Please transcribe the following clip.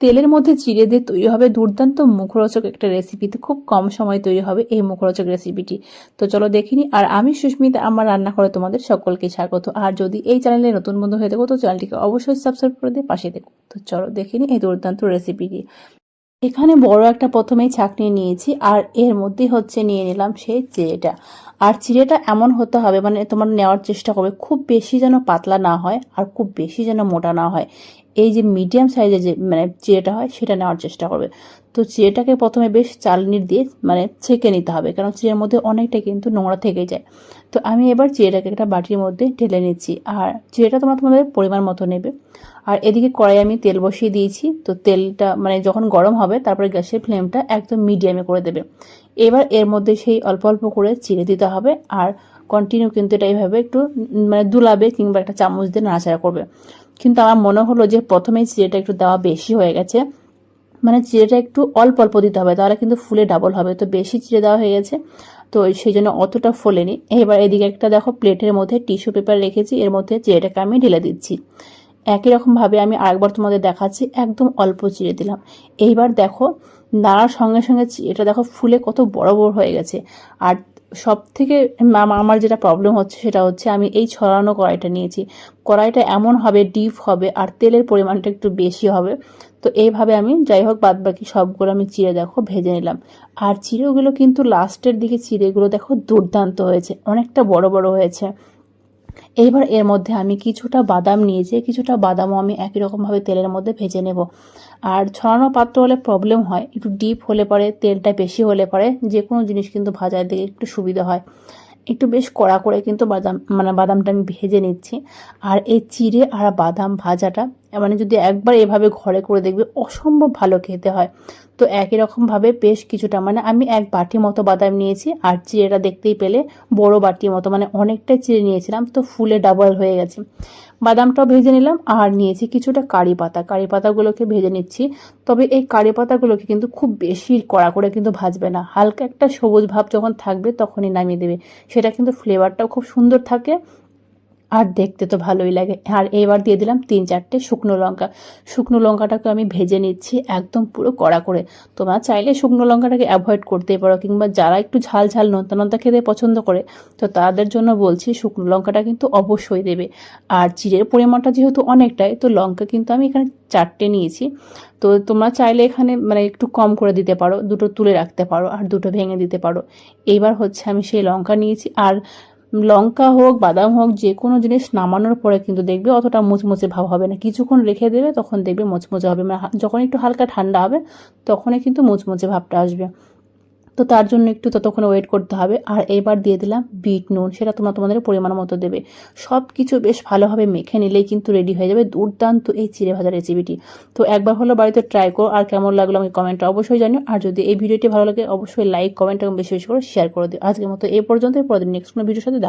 তেলের মধ্যে চিড়ে দিয়ে তৈরি হবে দুর্দান্ত মুখরোচক একটা রেসিপিতে খুব কম সময় তৈরি হবে এই মুখরোচক রেসিপিটি তো চলো দেখিনি আর আমি সুস্মিতা, আমার রান্না করে তোমাদের সকলকে স্বাগত। আর যদি এই চ্যানেলে নতুন বন্ধু হয়ে থাকো, তো চ্যানেলটিকে অবশ্যই সাবস্ক্রাইব করে দিয়ে পাশে দেখো তো চলো দেখিনি এই দুর্দান্ত রেসিপিটি এখানে বড় একটা প্রথমেই ছাকনি নিয়েছি, আর এর মধ্যেই হচ্ছে নিয়ে নিলাম সেই চিড়েটা আর চিড়েটা এমন হতে হবে মানে তোমার নেওয়ার চেষ্টা করবে, খুব বেশি যেন পাতলা না হয়, আর খুব বেশি যেন মোটা না হয়। এই যে মিডিয়াম সাইজের যে মানে চিড়েটা হয়, সেটা নেওয়ার চেষ্টা করবে। তো চিড়েটাকে প্রথমে বেশ চালনির দিয়ে মানে ছেঁকে নিতে হবে, কারণ চিড়ের মধ্যে অনেকটা কিন্তু নোংরা থেকে যায়। তো আমি এবার চিড়েটাকে একটা বাটির মধ্যে ঢেলে নিচ্ছি, আর চিড়েটা তোমরা তোমাদের পরিমাণ মতো নেবে। আর এদিকে কড়াই আমি তেল বসিয়ে দিয়েছি, তো তেলটা মানে যখন গরম হবে, তারপরে গ্যাসের ফ্লেমটা একদম মিডিয়ামে করে দেবে। এবার এর মধ্যে সেই অল্প অল্প করে চিড়ে দিতে হবে, আর কন্টিনিউ কিন্তু এটা এইভাবে একটু মানে দুলাবে কিংবা একটা চামচ দিয়ে নাড়াচাড়া করবে। কিন্তু আমার মনে হলো যে প্রথমেই চিড়েটা একটু দেওয়া বেশি হয়ে গেছে। মানে চিড়েটা একটু অল্প অল্প দিতে হবে, তাহলে কিন্তু ফুলে ডাবল হবে। তো বেশি চিড়ে দেওয়া হয়ে গেছে, তো সেই জন্য অতটা ফোলেনি। এবার এদিকে একটা দেখো প্লেটের মধ্যে টিস্যু পেপার রেখেছি, এর মধ্যে চিড়েটাকে আমি ঢেলে দিচ্ছি। একই রকমভাবে আমি আরেকবার তোমাদের দেখাচ্ছি, একদম অল্প চিড়ে দিলাম। এইবার দেখো, নাড়ার সঙ্গে সঙ্গে এটা দেখো ফুলে কত বড় বড় হয়ে গেছে। আর সব থেকে আমার যেটা প্রবলেম হচ্ছে সেটা হচ্ছে আমি এই ছড়ানো কড়াইটা নিয়েছি। কড়াইটা এমন হবে ডিপ হবে আর তেলের পরিমাণটা একটু বেশি হবে। তো এইভাবে আমি যাই হোক বাদ বাকি সবগুলো আমি চিড়ে দেখো, ভেজে নিলাম। আর চিড়েগুলো কিন্তু লাস্টের দিকে চিড়েগুলো দেখো দুর্দান্ত হয়েছে, অনেকটা বড় বড় হয়েছে। এইবার এর মধ্যে আমি কিছুটা বাদাম নিয়েছি, কিছুটা বাদামও আমি একই রকমভাবে তেলের মধ্যে ভেজে নেব। আর ছড়ানো পাত্র হলে প্রবলেম হয়, একটু ডিপ হলে পরে, তেলটা বেশি হলে পরে যে কোনো জিনিস কিন্তু ভাজার দিকে একটু সুবিধা হয়। একটু বেশ কড়া করে কিন্তু বাদাম মানে বাদামটা আমি ভেজে নিচ্ছি। আর এই চিড়ে আর বাদাম ভাজাটা মানে যদি একবার এভাবে ঘরে করে দেখবে অসম্ভব ভালো খেতে হয়। তো একই রকমভাবে বেশ কিছুটা মানে আমি এক বাটি মতো বাদাম নিয়েছি, আর চিড়েটা দেখতেই পেলে বড় বাটি মতো মানে অনেকটাই চিড়ে নিয়েছিলাম, তো ফুলে ডাবল হয়ে গেছে। বাদামটাও ভেজে নিলাম, আর নিয়েছি কিছুটা কারি পাতা। কারি পাতাগুলোকে ভেজে নিচ্ছি, তবে এই কারি পাতাগুলোকে কিন্তু খুব বেশি কড়া করে কিন্তু ভাজবে না। হালকা একটা সবুজ ভাব যখন থাকবে তখনই নামিয়ে দেবে। সেটা কিন্তু ফ্লেভারটাও খুব সুন্দর থাকে আর দেখতে তো ভালোই লাগে। আর এবার দিয়ে দিলাম তিন চারটে শুকনো লঙ্কা। শুকনো লঙ্কাটাকে আমি ভেজে নিচ্ছি একদম পুরো কড়া করে। তোমরা চাইলে শুকনো লঙ্কাটাকে অ্যাভয়েড করতেই পারো, কিংবা যারা একটু ঝাল ঝাল নোনতা নোনতা খেতে পছন্দ করে, তো তাদের জন্য বলছি শুকনো লঙ্কাটা কিন্তু অবশ্যই দেবে। আর চিড়ের পরিমাণটা যেহেতু অনেকটাই, তো লঙ্কা কিন্তু আমি এখানে চারটে নিয়েছি। তো তোমরা চাইলে এখানে মানে একটু কম করে দিতে পারো, দুটো তুলে রাখতে পারো, আর দুটো ভেঙে দিতে পারো। এইবার হচ্ছে আমি সেই লঙ্কা নিয়েছি। আর লঙ্কা হোক, বাদাম হোক, যে কোনো জিনিস নামানোর পরে কিন্তু দেখবে অতটা মুচমুচে ভাব হবে না। কিছুক্ষণ রেখে দেবে, তখন দেখবে মুচমুচে হবে। মানে যখন একটু হালকা ঠান্ডা হবে, তখনই কিন্তু মুচমুচে ভাবটা আসবে। তো তার জন্য একটু ততক্ষণ ওয়েট করতে হবে। আর এবার দিয়ে দিলাম বিট নুন, সেটা তোমরা তোমাদের পরিমাণ মতো দেবে। সব কিছু বেশ ভালোভাবে মেখে নিলেই কিন্তু রেডি হয়ে যাবে দুর্দান্ত এই চিড়ে ভাজা রেসিপিটি তো একবার হলো বাড়িতে ট্রাই করো, আর কেমন লাগল আমি কমেন্টে অবশ্যই জানিও। আর যদি এই ভিডিওটি ভালো লাগে, অবশ্যই লাইক কমেন্ট এবং বেশি বেশি করে শেয়ার করে দিও। আজকের মতো এই পর্যন্ত পরদিন নেক্সট কোনো ভিডিওর সাথে দেখা